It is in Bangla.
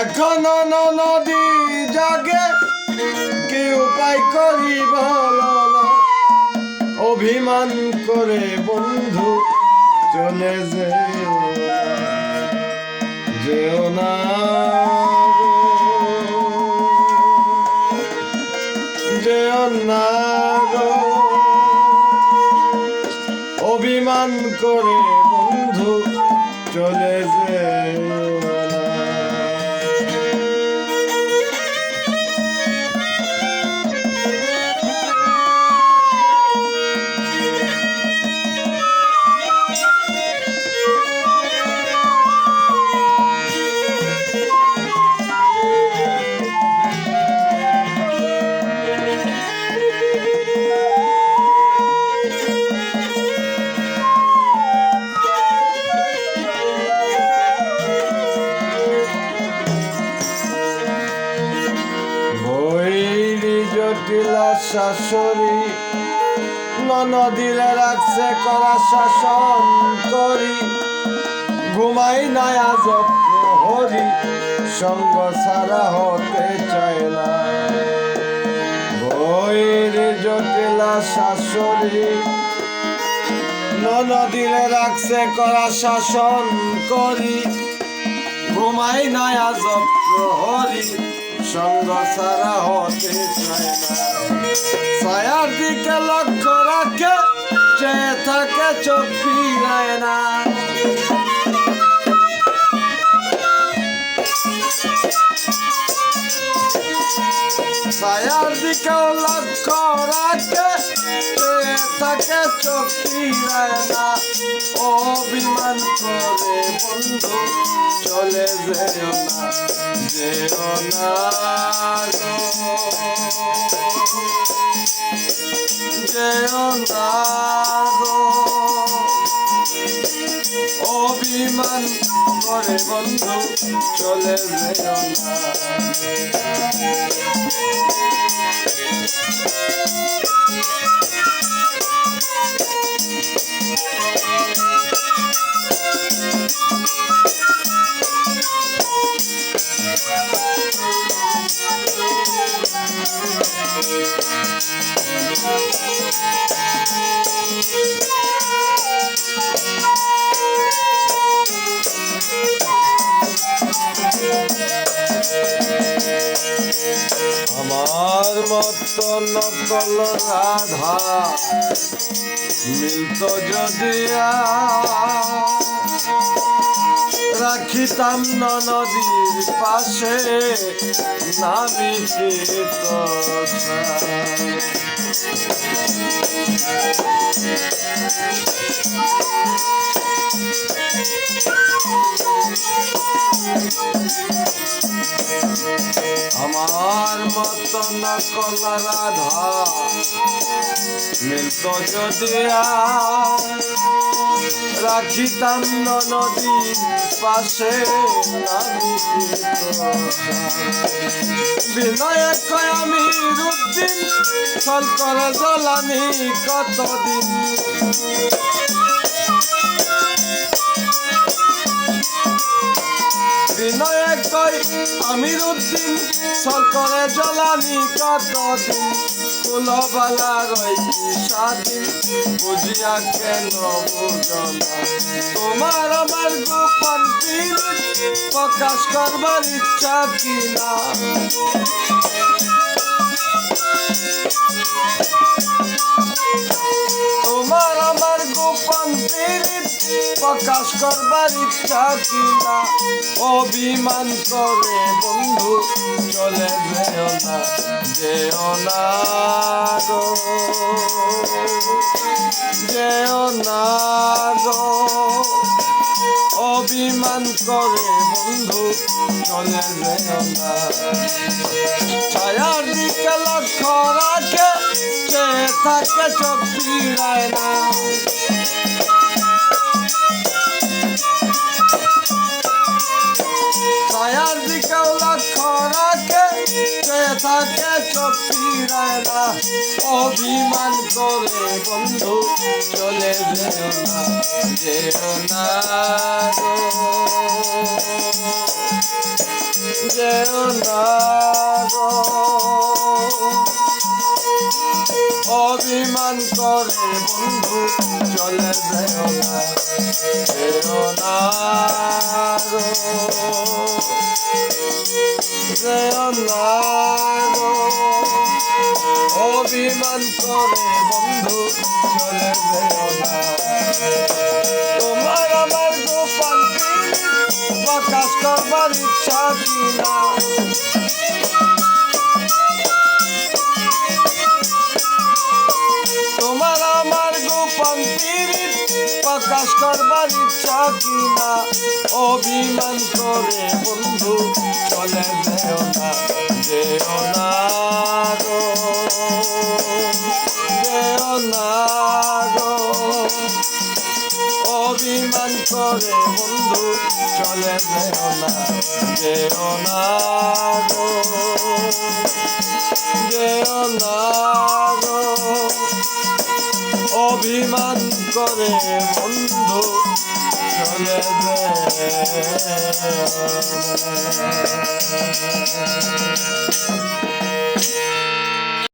এখনও নদী জাগে, কি উপায় করি বলো অভিমান করে বন্ধু, চলে যেও যেও না। যেও না। করে বন্ধু চলে শাশুড়ি ননদিলে রাখছে করা শাসন করি। ঘুমাই নাই আজ হরি, সঙ্গ ছাড়া হতে চায় না। বৈরি জটিলা শাশুড়ি ননদিলে রাখছে করা শাসন করি। ঘুমাই নাই আজ প্রহরী সঙ্গ সারা হতে চায় না। ছায়ার দিকে লক্ষ্য রাখে চেয়ে থাকে চোখ ফিরায় না। ছায়ার দিকে লক্ষ্য রাখে থাকে চোখ ফিরায় না। অভিমান করে বন্ধু চলে যেও না যেও না যেও না অভিমান করে বন্ধু চলে যেও না। আমার মতো নকল রাধা মিলত যদি রাখিতাম নদীর পাশে নামি আমার মতো নকল রাধা মিলত যদি রাখিতাম নদীর পাশে বিনয় কয়, আমি রুদ্দিন ফল করে জ্বলানি কতদিন? আমির উদ্দিন সরকারে জ্বালানি কতদিন? কুলবালা রই স্বাধীন, বুঝিয়া কেন বুঝনা? তোমার আমার গোপন প্রকাশ করবার ইচ্ছা কিনা? প্রকাশ করবার ইচ্ছা কিনা? অভিমান করে বন্ধু, চলে যেও না যেও না গো। না অভিমান করে বন্ধু, চলে যেও না। ছায়ার দিকে লক্ষ্য রাখে সে থাকে চোখ না। সে শক্তি রায় না অভিমান করে বন্ধু চলে যেও না যেও না যেও না করে, বন্ধু, চলে যেও না। যেও না যেও না অভিমান করে, বন্ধু, চলে যেও তোমার আমার গোপাল প্রকাশ করবার ইচ্ছা কিনা প্রকাশ করবার ইচ্ছা কিনা অভিমান করে বন্ধু, চলে যেও না যেও না যেও না অভিমান করে বন্ধু, চলে যেও না যেও না যেও না অভিমান করে বন্ধু চলে না।